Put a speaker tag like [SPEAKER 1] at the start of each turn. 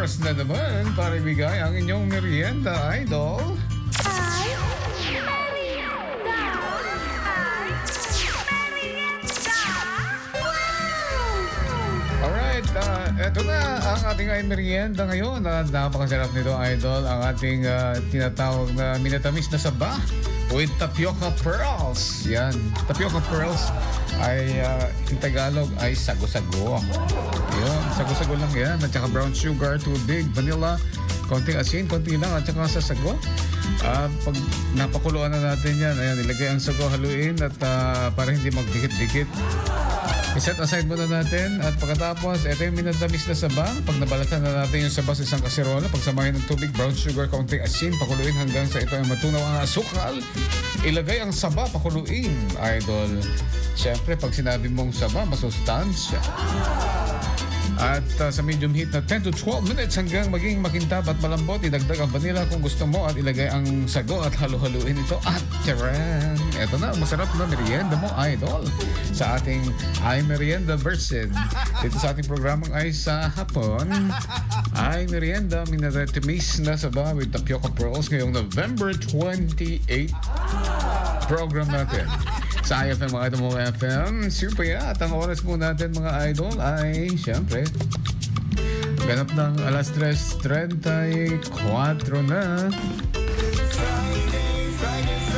[SPEAKER 1] oras na naman para ibigay ang inyong merienda, idol. Alright, uh, eto na ang ating ay merienda ngayon. At napakasarap nito, idol. Ang ating ah, tinatawag na minatamis na saba with tapioca pearls. Yan, tapioca pearls ay uh, in Tagalog ay sago-sago. Yun, sago-sago lang yan. At saka brown sugar, tubig, vanilla, konting asin, konti lang, at saka sasago. Ah, pag napakuluan na natin yan, ayan, ilagay ang sago, haluin at ah, para hindi magdikit-dikit. I-set aside muna natin at pagkatapos, ito yung minatamis na saba. Pag nabalatan na natin yung saba sa isang kaserola, pagsamahin ng tubig, brown sugar, kaunting asin, pakuluin hanggang sa ito ay matunaw ang asukal. Ilagay ang saba, pakuluin, idol. Siyempre, pag sinabi mong saba, masustansya. At uh, sa medium heat na 10 to 12 minutes hanggang maging makintab at malambot, idagdag ang vanilla kung gusto mo at ilagay ang sago at halu-haluin ito. At charan! Ito na, masarap na merienda mo, idol. Sa ating Ay Merienda version. Dito sa ating programang ay sa hapon. Ay Merienda, minaretimis na saba with tapioca pearls ngayong November 28 program natin sa IFM mga Idol FM. Super ya. At ang oras po natin mga idol ay syempre ganap ng alas 3.34 na. Friday, Friday,